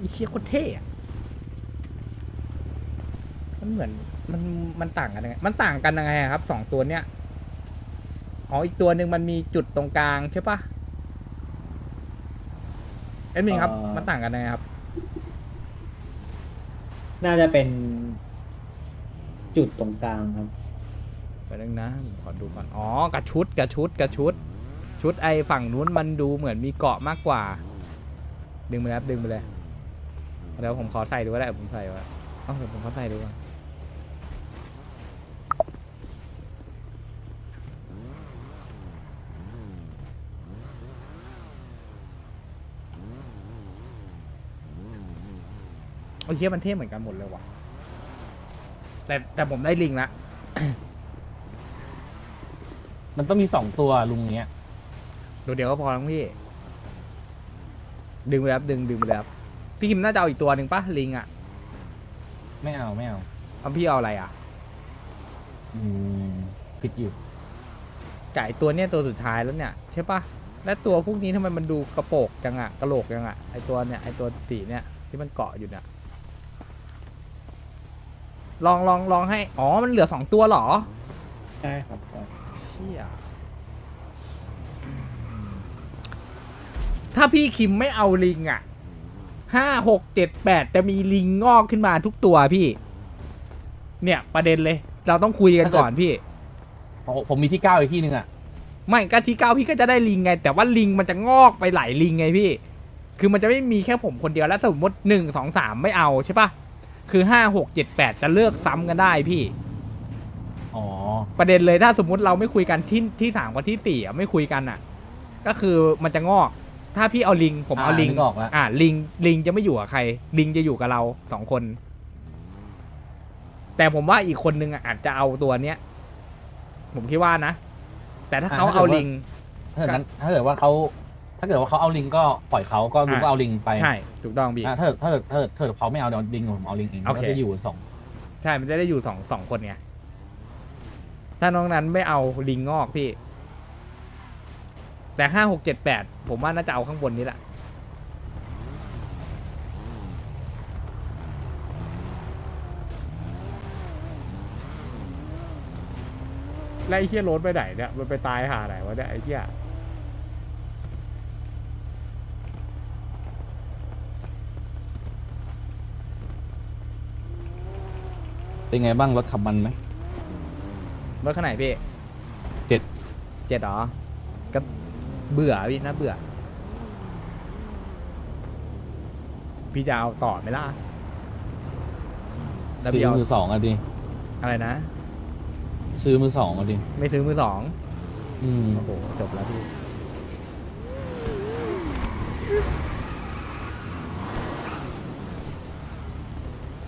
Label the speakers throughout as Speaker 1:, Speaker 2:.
Speaker 1: ไอ้เชี่ยโคตรเท่อะมันเหมือนมันมันต่างกันยังไงมันต่างกันยังไงอะครับสองตัวเนี้ยอ๋ออีกตัวหนึ่งมันมีจุดตรงกลางใช่ปะเอ็ดมินครับ
Speaker 2: เอ่อ
Speaker 1: มันต่างกันยังไงครับ
Speaker 2: น่าจะเป็นจุดตรงกลางครับ
Speaker 1: ไปนึงนะผมขอดูก่อน อ๋อกระชุดกระชุดกระชุด ชุดไอฝั่งนู้นมันดูเหมือนมีเกาะมากกว่า ดึงไปเลยครับดึงไปเลย เดี๋ยวผมขอใส่ดูก็ได้ผมใส่ไว้เอ้าเดี๋ยวผมขอใส่ดูก่อนโอ้ยเชี่ยมันเท่เหมือนกันหมดเลยว่ะ แต่แต่ผมได้ลิงละ
Speaker 3: มันต้องมีสองตัวลุงเนี้ย
Speaker 1: ตัวเดียวก็พอแล้วพี่ ดึงไปแล้วดึงดึงไปแล้ว พี่คิมน่าจะเอาอีกตัวหนึ่งปะลิงอะ
Speaker 3: ไม่เอาไม่เอา
Speaker 1: เอาพี่เอาอะไรอะ
Speaker 3: อืมคิดอยู่
Speaker 1: จ่ายตัวเนี้ยตัวสุดท้ายแล้วเนี่ยใช่ปะและตัวพวกนี้ทำไมมันดูกระโปกจังอะกระโหลกจังอะไอตัวเนี่ยไอตัวสีเนี่ยที่มันเกาะอยู่เนี่ยลองลองลองให้อ๋อมันเหลือสองตัวเหรอ
Speaker 2: ใช่ครับใช่
Speaker 1: เชี่ยถ้าพี่คิมไม่เอาลิงอะ ห้าหกเจ็ดแปดจะมีลิงงอกขึ้นมาทุกตัวพี่ เนี่ยประเด็นเลย เราต้องคุยกันก่อนพี่
Speaker 3: เพราะผมมีที่เก้าอีกที่หนึ่งอะ
Speaker 1: ไม่ก็ที่เก้าพี่ก็จะได้ลิงไง แต่ว่าลิงมันจะงอกไปหลายลิงไงพี่ คือมันจะไม่มีแค่ผมคนเดียวแล้วสมมติหนึ่งสองสามไม่เอาใช่ปะคือห้าหกเจ็ดแปดจะเลือกซ้ำกันได้พี่
Speaker 3: อ๋อ
Speaker 1: ประเด็นเลยถ้าสมมุติเราไม่คุยกันที่ที่สามกับที่สี่อะไม่คุยกันอะ ก็คือมันจะงอก ถ้าพี่เอาลิง ผมเอา
Speaker 3: อ่า
Speaker 1: ลิง
Speaker 3: นึกออกแล้ว
Speaker 1: อ่าลิงลิงจะไม่อยู่กับใคร ลิงจะอยู่กับเราสองคน แต่ผมว่าอีกคนนึงอะอาจจะเอาตัวเนี้ย ผมคิดว่านะ แต่ถ้าเขาเอาลิง
Speaker 3: ถ้าเกิดนั้นถ้าเกิดว่าเขาถ้าเกิดว่าเขาเอาลิงก็ปล่อยเขาก็ลุงก็เอาลิงไป
Speaker 1: ใช่ถูกต้องพี่
Speaker 3: อะถ้าเกิดถ้าเกิดถ้าเกิดถ้าเกิดเขาไม่เอาเดี๋ยวลิงผมเอาลิงเอง
Speaker 1: โอเค
Speaker 3: ก็จะอยู่สอง
Speaker 1: ใช่มันจะได้อยู่สองสองคนไงถ้าน้องนั้นไม่เอาลิงงอกพี่ แต่ห้าหกเจ็ดแปดผมว่าน่าจะเอาข้างบนนี้แหละแล้วไอ้เฮียโรถไปไหนเนี่ย มันไปตายหาไหนวะเนี่ยไอ้เฮีย
Speaker 3: เป็นไงบ้างรถขับมันไหม
Speaker 1: รถขางไหนพี่
Speaker 3: เจ็ด
Speaker 1: เจ็ดเหรอก็ เบื่อพี่น่าเบื่อ พี่จะเอาต่อไหมล่ะแล้ว
Speaker 3: ซื้
Speaker 1: พี่
Speaker 3: อ
Speaker 1: เอา
Speaker 3: มือสองอะดิ
Speaker 1: อะไรนะ
Speaker 3: ซื้อมือสองอะดิ
Speaker 1: ไม่ซื้อมือสอง
Speaker 3: อืม
Speaker 1: โอ้โห จบแล้วพี่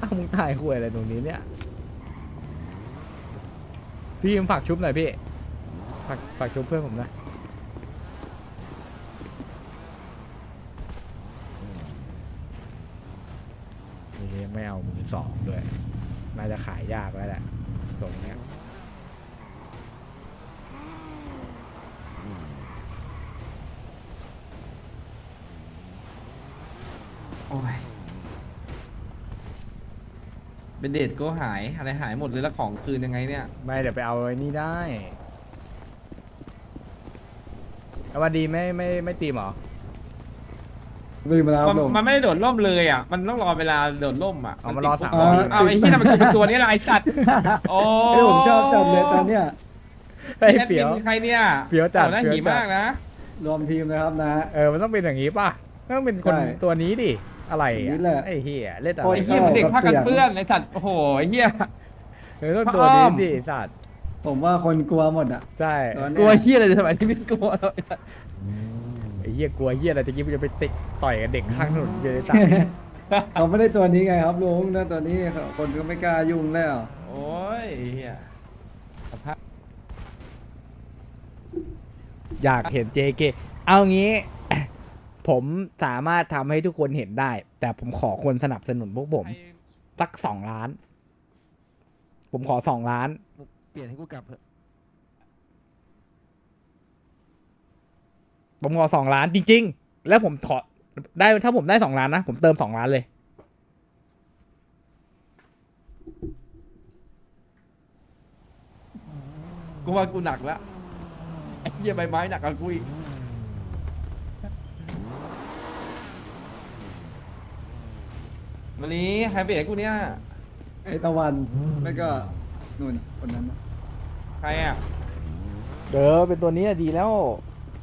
Speaker 1: อ้าวมึงถ่ายคุยอะไรตรงนี้เนี่ย พี่ฝากชุบหน่อยพี่ ฝากฝากชุบเพื่อนผมหน่อยนี่ไม่เอามือสองด้วย น่าจะขายยากแล้วแหละตรงเนี้ย
Speaker 4: โอ้ยเป็นเดทก็หายอะไรหายหมดเลยแล้วของคืนยังไงเนี่ย
Speaker 1: ไม่เดี๋ยวไปเอาไอ้นี่ได้เอาวันดีไม่ไม่ไม่ตีมเหรอ
Speaker 2: ลืมไปแล้ว
Speaker 4: มัน
Speaker 2: ผม
Speaker 4: มันไม่ได้โดดร่มเลยอะ มันต้องรอเวลาโดดร่มอะ
Speaker 1: เอามารอสาม
Speaker 4: นติด
Speaker 1: วัน
Speaker 4: เอาไอ้ที่นั่นมันคือตัวนี้แหละไอ้สัตว์ โอ้
Speaker 2: เฮ้ยผมชอบจัดเลยตอนเนี้ย
Speaker 1: ไอ้
Speaker 4: แอด
Speaker 1: เปี
Speaker 4: มิ
Speaker 1: ย
Speaker 4: น
Speaker 1: ว
Speaker 4: ใครเนี่ย
Speaker 1: เฟี้ยวจัด
Speaker 4: โอ้น่า
Speaker 1: เฟี้ยว
Speaker 4: หี
Speaker 1: จัด
Speaker 4: มากนะ
Speaker 2: รวมทีมนะครับนะ
Speaker 1: เออมันต้องเป็นอย่างนี้ป่ะต้องเป็นคน
Speaker 2: ใช่
Speaker 1: ตัวนี้ดิอะไร
Speaker 2: นี่
Speaker 1: อะ
Speaker 2: แหละ
Speaker 1: ไอ้เฮียเล่นอะ
Speaker 2: โอ้
Speaker 1: ไร
Speaker 4: ไอ้เหี้ยมันเด็กผ้ากันเปื้อนไอ้สัตว์โอ้โหไอ้เหี้ย
Speaker 1: เออต้องตัวนี้
Speaker 4: อ้อม
Speaker 1: ดิสัตว์
Speaker 2: ผมว่าคนกลัวหมดอะ
Speaker 1: ใช่
Speaker 2: ตอน
Speaker 4: กลัวเหี้ยอะไรทำไมที่ไม่กลัวไอ้สัตว์
Speaker 1: ไอ้เฮียกลัวเฮียอะไรตะกี้มันจะไปติต่อยกับเด็กข้างถนนเลยสัตว์
Speaker 2: เขาไม่ได้ตัวนี้ไงครับลุงถ้าตัวนี้คนก็ไม่กล้ายุ่งแล้ว
Speaker 4: โอ้ยไอ้เหี้ยสภาพ
Speaker 1: อยากเห็น JK เอางี้ ผมสามารถทำให้ทุกคนเห็นได้ แต่ผมขอคนสนับสนุนพวกผม สักสองล้าน ผมขอสองล้าน
Speaker 4: เปลี่ยนให้กูกลับเถอะ
Speaker 1: ผมขอสองล้านจริง ๆ แล้วผมขอได้ถ้าผมได้สองล้านนะ ผมเติมสองล้านเลย
Speaker 4: กูว่ากูหนักแล้วไอ้เหี้ยใบไม้หนักกว่ากูอีกมาลีใครเปลี่ยนให้กูเนี่ย
Speaker 2: ไอ้ตะวันแล้วก็นู่นคนนั้นน่ะ
Speaker 4: ใครอะ
Speaker 1: เด้อเป็นตัวนี้ดีแล้ว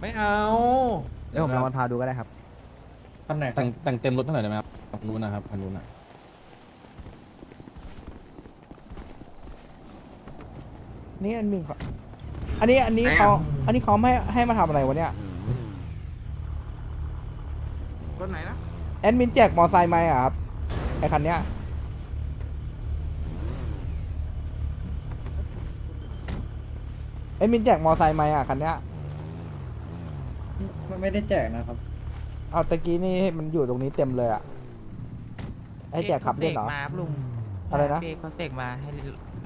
Speaker 4: ไม่เอา
Speaker 1: เดี๋ยวผมลองมาพาดูก็ได้ครับ
Speaker 3: แต่งแต่งเต็มรถเท่าไหร่ได้ไหมครับนู้นนะครับคันนู้นนะ
Speaker 1: นี่อันหนึ่งครับอันนี้อันนี้เขาอันนี้เขาไม่ให้มาทำอะไรวะเนี่ย
Speaker 4: รถไหนนะ
Speaker 1: แอดมินแจกมอไซค์ไหมอะครับไอคันเนี้ยแอดมินแจกมอไซค์ไหมอะคันเนี้ย
Speaker 5: ไม่ได้แจกนะครับ
Speaker 1: เอาตะกี้นี่มันอยู่ตรงนี้เต็มเลยอะให้แจกขับเล่นเหรอ
Speaker 6: มาครับลุง
Speaker 1: อะไรนะ
Speaker 6: เบรกเขาเสกมาให้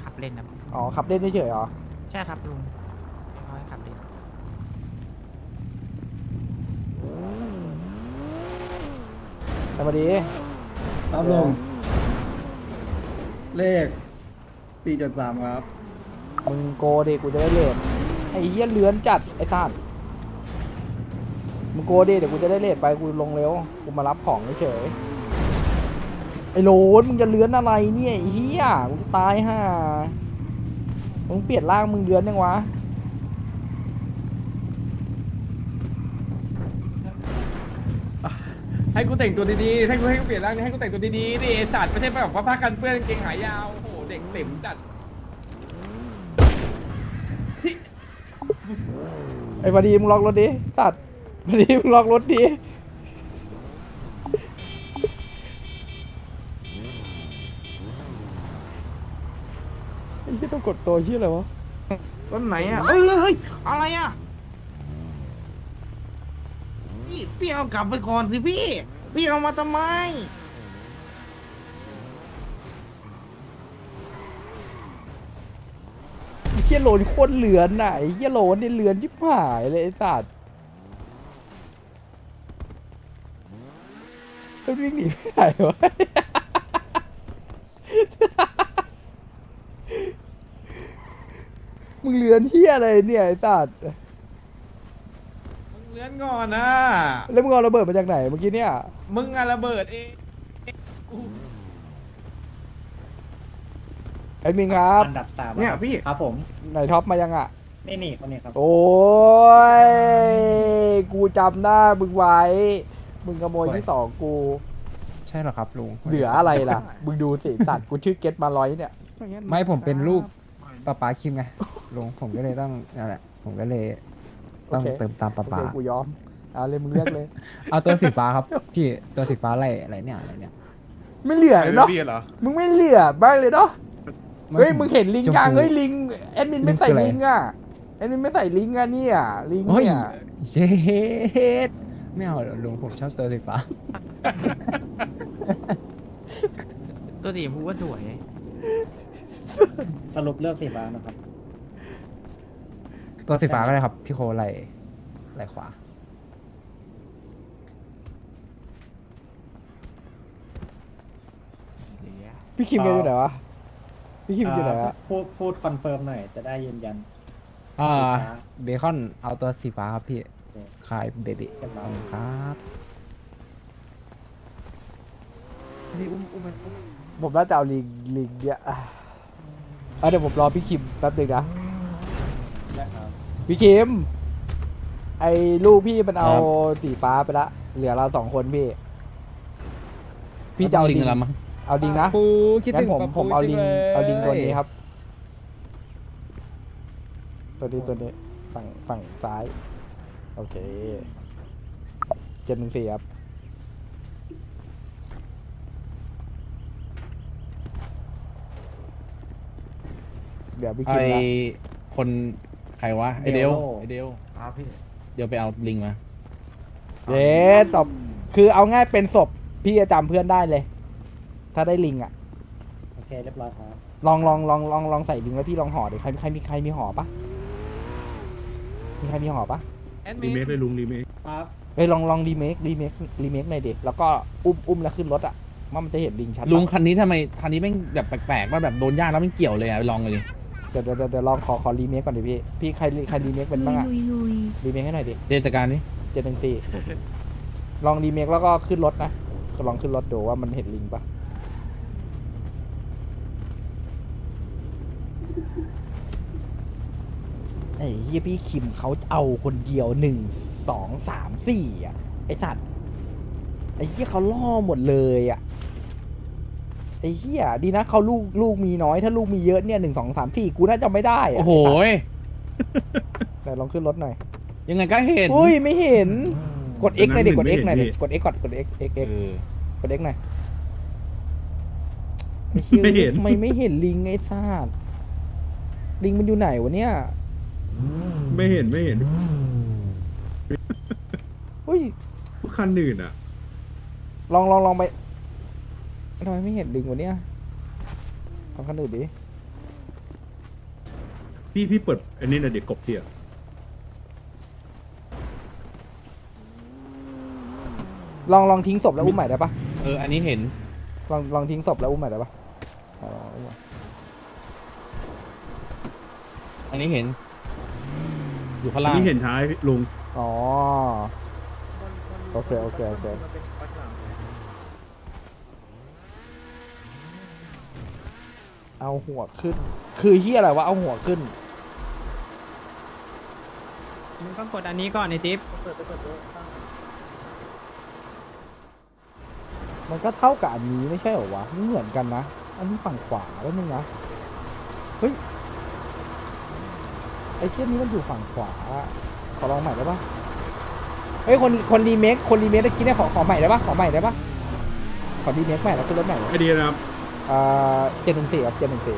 Speaker 6: ขับเล่นนะ
Speaker 1: อ๋อขับเล่นเฉยๆเหรอ
Speaker 6: ใช่ครับลุงเขาให้ขับเล่น
Speaker 1: แต่พอดี
Speaker 2: ครับลง เลขปีจุดสามครับ
Speaker 1: มึงโกดิกูจะได้เลทไอ้เหี้ยเลือนจัดไอ้สัตว์ มึงโกดิเดี๋ยวกูจะได้เลทไปกูลงเร็วกูมารับของเฉยๆไอ้โหลนมึงจะเลือนอะไรเนี่ยไอ้เหี้ยกูจะตายห่ามึงเปลี่ยนร่างมึงเลือนยังวะ
Speaker 4: ให้กูแต่งตัวดีๆให้กูให้กูเปลี่ยนร่างให้กูแต่งตัวดีๆดิไอ้สัตว์ไม่ใช่แบบว่าผ้ากันเปื้อนกางเกงขายาวโอ้โหเด็กเต็มจัด
Speaker 1: ไอ้พอดีมึงล็อกรถดิสัตว์ พอดีมึงล็อกรถดิไอ้เหี้ยต้องกดตัวชื่ออะไรวะ
Speaker 6: รถไหนอะเอ้ยเฮ้ยอะไรอะพี่พี่เอากลับไปก่อนสิพี่ พี่เอามาทำไม
Speaker 1: ไอ้เหี้ยโหลนโคตรเหลือนน่ะไอ้เหี้ยโหลนนี่เหลือนชิบหายเลยไอ้สัตว์ มันวิ่งหนีไม่ได้วะ มึงเหลือนเหี้ยอะไรเนี่ยไอ้สัตว์
Speaker 4: มึงเลื้อนก่อนนะ
Speaker 1: แล้วมึงเอาระเบิดมาจากไหนเมื่อกี้เนี่ย
Speaker 4: มึงอะระเบิดเอง
Speaker 1: แอดมินครับ
Speaker 5: อันดับสาม
Speaker 6: เนี่ยพี่
Speaker 5: ครับผม
Speaker 1: ไหนท็อปมายังอะ
Speaker 5: นี่นี่คนนี้ครับ
Speaker 1: โอ้ย กูจำหน้ามึงไว้ มึงขโมยที่สองกู
Speaker 7: ใช่เหรอครับลุง
Speaker 1: เหลืออะไรล่ะ มึงดูสิสัตว์กูชื่อเก็ตมาร้อยเนี่ย
Speaker 7: ไม่ผมเป็นลูกป้าป๋าคิมไงลุงผมก็เลยต้องนั่นแหละผมก็เลยต้อง
Speaker 1: โอเค
Speaker 7: เติมตามป้า
Speaker 1: โอ
Speaker 7: ป๋า
Speaker 1: เคกูยอมเอาเลยมึงเลือกเลย
Speaker 7: เอาตัวสีฟ้าครับพี่ตัวสีฟ้าอะไรอะไรเนี่ยอะไรเนี่ย
Speaker 1: ไม่เหลือเลยเนาะมึงไม่เหลือบ้างเลยเนาะเฮ้ยมึงเห็นลิง
Speaker 7: ช
Speaker 1: ยัง
Speaker 7: พู
Speaker 1: เฮ้ยลิงแอดมินไม่ใส่
Speaker 7: ลิงคืออะไร
Speaker 1: ลิงอะแอดมินไม่ใส่ลิงอะเนี่ยลิง
Speaker 7: เฮ้ย
Speaker 1: เนี่ย
Speaker 7: เย็ด ไม่เอาหรอกลุงผมชอบตัวสีฟ้า
Speaker 6: ตัวสีชมพูก็สวย
Speaker 5: สรุปเลือกสีฟ้านะครับ
Speaker 7: ตัวสีฟ้าก็ได้ครับพี่โคไหลไหลขวา
Speaker 1: พี่คิมแกอยู่ไหนวะ พี่คิมอยู่ไหนอะ
Speaker 5: พูดพูดคอนเฟิร์มหน่อยจะได้ยืนยัน
Speaker 7: อ่า
Speaker 5: สีฟ้า
Speaker 7: เบคอนเอาตัวสีฟ้าครับพี่
Speaker 5: โอเค
Speaker 7: คายเบบี้
Speaker 5: เรียบร้อย
Speaker 7: ครับนี่อุ้มอุ้มมันอุ้ม
Speaker 1: ผมน่าจะเอาลิงลิงเนี่ยอะอะเดี๋ยวผมรอพี่คิมแป๊บหนึงนะ
Speaker 5: ได้ครับ
Speaker 1: พี่คิม ไอ้ลูกพี่มันเอาสีฟ้าไปละ เหลือเราสองคนพี่ พี่จะเอา
Speaker 7: ลิ
Speaker 1: ดิ
Speaker 7: ง
Speaker 1: ง
Speaker 7: แล้วมั้ง
Speaker 1: เอาดิงนะ
Speaker 7: ปูคิด
Speaker 1: งั้
Speaker 7: ถึ
Speaker 1: น
Speaker 7: ง
Speaker 1: ผม
Speaker 7: ปะ
Speaker 1: ผม
Speaker 7: ปู
Speaker 1: เอา
Speaker 7: จั
Speaker 1: ดิง
Speaker 7: ลย
Speaker 1: เอาดิงตัวนี้ครับ ตัวนี้ตัวนี้ฝั่งฝั่งซ้าย โอเคเจ็ดหนึ่งสี่ครับเดี๋ยวพี่
Speaker 3: ไอ
Speaker 1: คิมนะ
Speaker 3: คนใครวะไอเดล
Speaker 5: เดล
Speaker 3: ไอเดล
Speaker 4: ครับพี่
Speaker 3: เดี๋ยวไปเอาลิงมา
Speaker 1: เย้ตบคือเอาง่ายเป็นศพพี่จะจำเพื่อนได้เลย ถ้าได้ลิงอะ
Speaker 5: โอเคเรียบร้อยครับ
Speaker 1: ลองลองลองลองลองใส่ลิงแล้วพี่ลองห่อดิใครใครมีใครมีห่อปะมีใครมีห่อปะ
Speaker 4: แอดมิน
Speaker 5: ครับ
Speaker 1: เอ้ยลองลองรีเมครีเมครีเมคหน่อยดิแล้วก็อุ้มอุ้มแล้วขึ้นรถอะว่ามันจะเห็นลิงชัดปะ
Speaker 3: ลุงคันนี้ทำไมคันนี้แม่งแบบแปลกๆว่าแบบโดนย่างแล้วไม่เกี่ยวเลยอะลองเลยดิ
Speaker 1: เดี๋ยวเดี๋ยวเดี๋ยวเดี๋ยวลองขอขอรีเมคก่อนดิพี่พี่ใครใครรีเมคเป็นบ้างอะรีเมคให้หน่อยดิ
Speaker 3: เจจัดการนี่
Speaker 1: เจ็ดหนึ่งสี่ลองรีเมคแล้วก็ขึ้นรถนะก็ลองขึ้นรถดูว่ามันเห็นลิงปะ อ้เฮียพี่คิมเขาเอาคนเดียวหนึ่งสองสามสี่อะไอสัตว์ไอ้เฮียเขาล่อหมดเลยอะไอ้เฮียดีนะเขาลูกลูกมีน้อยถ้าลูกมีเยอะเนี่ยหนึ่งสองสามสี่กูน่าจะไม่ได้อะ
Speaker 3: โอ้โหย
Speaker 1: แต่ลองขึ้นรถหน่อย
Speaker 3: ยังไงก็เห็น
Speaker 1: อุ้ยไม่เห็น กด X หน่อยดิกด X หน่อยดิ
Speaker 2: ไม่เห็น
Speaker 1: กด X ก่อนกด X X
Speaker 3: เอ
Speaker 1: X
Speaker 3: อก
Speaker 1: ด X หน่อยอ้หี้ย
Speaker 2: ไม่เห็น
Speaker 1: ทำไมไม่เห็นลิงไอ้ซาดลิงมันอยู่ไหนวะเนี่ย
Speaker 2: ไม่เห็นไม่เห็น
Speaker 1: เฮ้ย
Speaker 2: คันอื่นอะ
Speaker 1: ลองลองลองไปทำไมไม่เห็นลิงวะเนี่ยลองคันอื่นดิ
Speaker 2: พี่พี่เปิดอันนี้หน่อยเด็กกบเที่ย
Speaker 1: ลองลองทิ้งศพแล้วอุ้มใหม่ได้ปะ
Speaker 3: เออ อันนี้เห็น
Speaker 1: ลองลองทิ้งศพแล้วอุ้มใหม่ได้ปะเอาลองอุ้มใหม่
Speaker 3: อันนี้เห็น อยู่ข้าง
Speaker 2: อัน
Speaker 3: ล่าง
Speaker 2: นี้เห็นท้ายลุง
Speaker 1: อ๋อ โอเคโอเคโอเค เอาหัวขึ้น คือเฮียอะไรวะเอาหัวขึ้น
Speaker 6: มึงต้องกดอันนี้ก่อนไอ้ติ๊บ
Speaker 1: มันก็เท่ากับอันนี้ไม่ใช่เหรอวะไม่เหมือนกันนะ อันนี้ฝั่งขวาแล้วนึงนะ เฮ้ยไอ้เช่นนี้มันอยู่ฝั่งขวา ขอลองใหม่ได้ปะเฮ้ยคนคนรีเมคคนรีเมคตะกี้เนี่ยขอขอใหม่ได้ปะขอใหม่ได้ปะขอรีเมคใหม่แล้วขึ้นรถใหม่เลย
Speaker 2: ไอเดียนะครับ
Speaker 1: อ่าเจ็ดหนึ่งสี่ครับเจ็ดหนึ่งสี่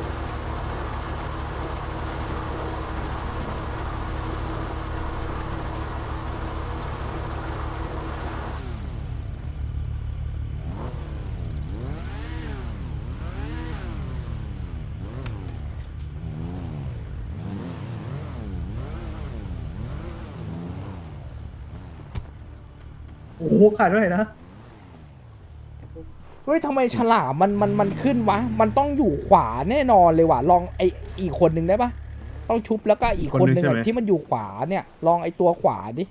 Speaker 2: โอ้โหขาดเท่าไหร่นะ
Speaker 1: เฮ้ยทำไมฉลามมันมันมันขึ้นวะ มันต้องอยู่ขวาแน่นอนเลยว่ะ ลองไออีกคนหนึ่งได้ปะต้องชุบแล้วก็อีกคนหนึ่ง
Speaker 2: คนหนึ่งใช่
Speaker 1: อะ
Speaker 2: ไหม
Speaker 1: ที่มันอยู่ขวาเนี่ย ลองไอตัวขวาดิ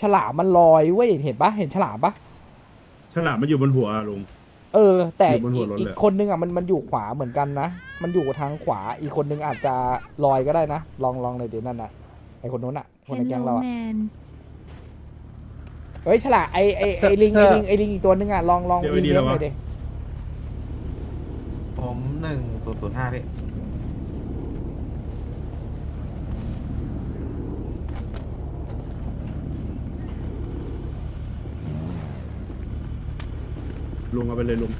Speaker 1: ฉลามมันลอยเว้ย เห็นปะเห็นฉลามปะ
Speaker 2: ฉลามมันอยู่บนหัวอะลุง
Speaker 1: เออ แต่
Speaker 2: อยู่บนหั
Speaker 1: อี
Speaker 2: ว
Speaker 1: ก
Speaker 2: รถเลย
Speaker 1: อีกคนนึงอะมันมันอยู่ขวาเหมือนกันนะ มันอยู่ทางขวา อีกคนนึงอาจจะลอยก็ได้นะ ลองลองเลยดินั่นน่ะ ไอคนนู้นอะ คนในแก๊งเราอะ เฮ้ยฉลามไอไอไอลิงไอลิงไอลิงอีกตัวนึงอะลองลอง
Speaker 2: เดี๋ยว
Speaker 1: รี
Speaker 2: ดี
Speaker 1: เม
Speaker 2: แล้
Speaker 1: คว
Speaker 2: วะ
Speaker 1: หน่อยดิ
Speaker 8: ผมหนึ่งศูนย์ศูนย์ห้าพี่
Speaker 2: ลุงเอาไปเลยลุง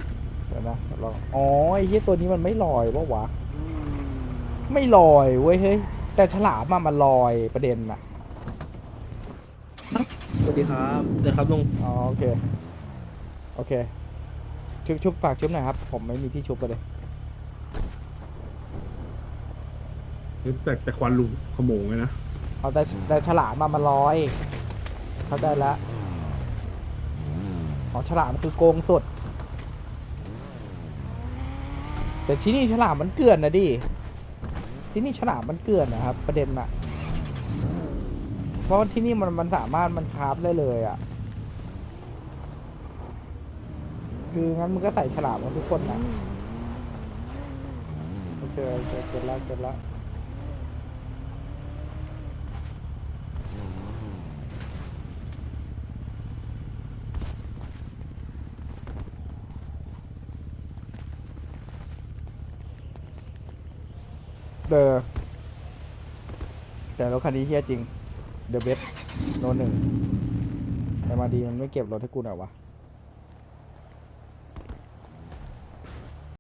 Speaker 1: เดี๋ยวนะลองอ๋อไอ้เหี้ยตัวนี้มันไม่ลอยวะวะ ไม่ลอยเว้ยเฮ้ยแต่ฉลามอะมันลอยประเด็นน่ะ
Speaker 8: ส วัสดีครับเดี๋ยวครับลุง
Speaker 1: อ๋อโอเค โอเค ชุบชุบฝากชุบหน่อยครับ ผมไม่มีที่ชุบเลย
Speaker 2: แต่แต่ควันลุงขโมงเลยนะ
Speaker 1: เอาแต่แต่ฉลามมามันลอย เขาได้ละอ๋อฉลามคือโกงสุดแต่ที่นี่ฉลามมันเกลื่อนนะดิ ที่นี่ฉลามมันเกลื่อนนะครับ ประเด็นอะ เพราะที่นี่มันมันสามารถมันคราฟได้เลยอะคืองั้นมึงก็ใส่ฉลามกันทุกคนนะโอเคโอเคเก็ตละเก็ตละเดอแต่รถคันนี้เฮี้ยจริง เดอะเบสโนหนึ่งแต่มาดีมันไม่เก็บรถให้กูหน่อยวะ